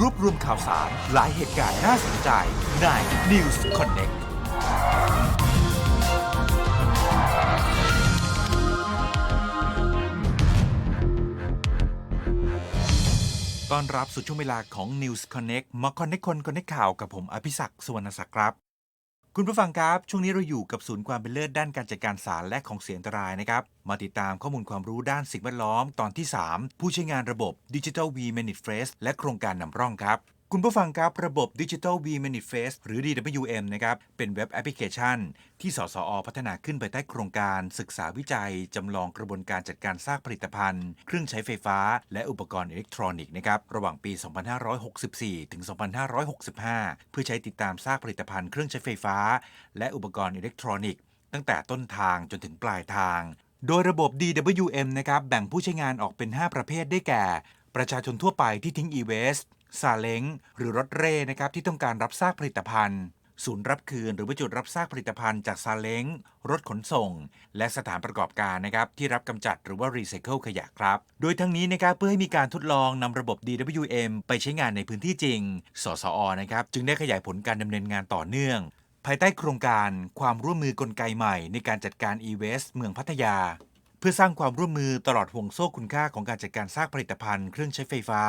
รวบรวมข่าวสาร หลายเหตุการณ์น่าสนใจใน News Connect ต้อนรับสู่ช่วงเวลาของ News Connect มา Connect คน Connect ข่าวกับผมอภิศักดิ์สุวรรณศักดิ์ครับ คุณผู้ฟังครับ ช่วงนี้เราอยู่กับศูนย์ความเป็นเลิศด้านการจัดการสารและของเสียอันตรายนะครับ มาติดตามข้อมูลความรู้ด้านสิ่งแวดล้อมตอนที่ 3 ผู้ใช้งานระบบ Digital V Manifest และโครงการนำร่องครับ คุณผู้ฟังครับระบบ Digital V Manifest หรือ DWM นะครับเป็นเว็บแอปพลิเคชัน ที่สสอพัฒนาขึ้นภายใต้โครงการศึกษาวิจัย จำลองกระบวนการจัดการซากผลิตภัณฑ์ เครื่องใช้ไฟฟ้า และอุปกรณ์อิเล็กทรอนิกส์นะครับระหว่างปี 2564 ถึง 2565 เพื่อใช้ติดตามซากผลิตภัณฑ์เครื่องใช้ไฟฟ้า และอุปกรณ์อิเล็กทรอนิกส์ตั้งแต่ต้นทางจนถึงปลายทางโดยระบบ DWM นะครับแบ่งผู้ใช้งานออกเป็น 5 ประเภทได้แก่ ประชาชนทั่วไปที่ทิ้ง e-waste ซาเล้งหรือรถเร่นะครับที่ต้องการรับซากผลิตภัณฑ์ศูนย์รับคืนหรือว่าจุดรับซากผลิตภัณฑ์จากซาเล้ง รถขนส่ง และสถานประกอบการนะครับที่รับกำจัดหรือว่ารีไซเคิลขยะครับ โดยทั้งนี้นะครับเพื่อให้มีการทดลองนำระบบ DWM ไปใช้งานในพื้นที่จริง สสอนะครับจึงได้ขยายผลการดำเนินงานต่อเนื่อง ภายใต้โครงการความร่วมมือกลไกใหม่ในการจัดการ e-waste เมืองพัทยา เพื่อสร้างความร่วมมือตลอดห่วงโซ่คุณค่าของการจัดการซากผลิตภัณฑ์เครื่องใช้ไฟฟ้า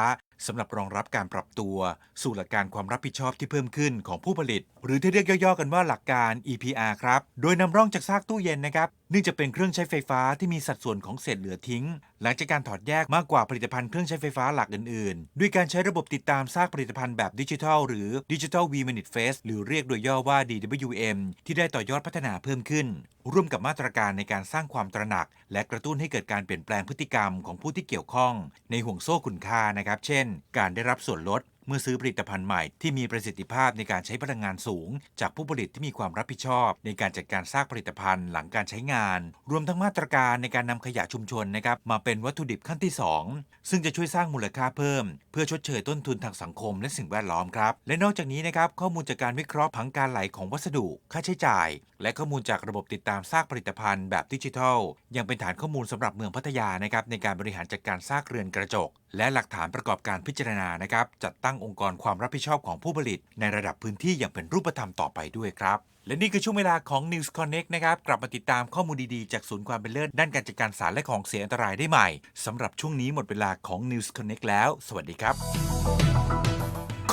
สำหรับรองรับการปรับตัว สู่หลักการความรับผิดชอบที่เพิ่มขึ้นของผู้ผลิต หรือที่เรียกย่อๆกันว่าหลักการ EPR ครับ โดยนำร่องจากซากตู้เย็นนะครับเนื่องจากเป็นเครื่องใช้ไฟฟ้าที่มีสัดส่วนของเศษเหลือทิ้ง หลังจากการถอดแยกมากกว่าผลิตภัณฑ์เครื่องใช้ไฟฟ้าหลักอื่นๆ ด้วยการใช้ระบบติดตามซากผลิตภัณฑ์แบบดิจิทัลหรือ Digital V Manifest หรือเรียกโดยย่อว่า DWM ที่ได้ต่อยอดพัฒนาเพิ่มขึ้น ร่วมกับมาตรการในการสร้างความตระหนัก และกระตุ้นให้เกิดการเปลี่ยนแปลงพฤติกรรมของผู้ที่เกี่ยวข้อง ในห่วงโซ่คุณค่านะครับ เช่นการได้รับส่วนลดเมื่อซื้อผลิตภัณฑ์ใหม่ที่มีประสิทธิภาพในการใช้พลังงานสูง จากผู้ผลิตที่มีความรับผิดชอบ ในการจัดการซากผลิตภัณฑ์หลังการใช้งาน รวมทั้งมาตรการในการนำขยะชุมชนนะครับมาเป็นวัตถุดิบขั้นที่ 2 ซึ่งจะช่วยสร้างมูลค่าเพิ่ม เพื่อชดเชยต้นทุนทางสังคมและสิ่งแวดล้อมครับ และนอกจากนี้นะครับข้อมูลจากการวิเคราะห์ผังการไหลของวัสดุ ค่าใช้จ่าย และข้อมูลจากระบบติดตามซากผลิตภัณฑ์แบบดิจิทัล ยังเป็นฐานข้อมูลสำหรับเมืองพัทยานะครับในการบริหารจัดการซากเรือนกระจกและหลักฐานประกอบการพิจารณานะครับ จัดตั้งองค์กรความรับผิดชอบของผู้ผลิต ในระดับพื้นที่อย่างเป็นรูปธรรมต่อไปด้วยครับ และนี่คือช่วงเวลาของ News Connect นะครับ กลับมาติดตามข้อมูลดีๆ จากศูนย์ความเป็นเลิศด้านการจัดการสารและของเสียอันตรายได้ใหม่สำหรับช่วงนี้หมดเวลาของ News Connect แล้ว สวัสดีครับ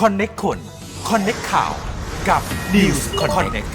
Connect คน Connect ข่าวกับ News Connect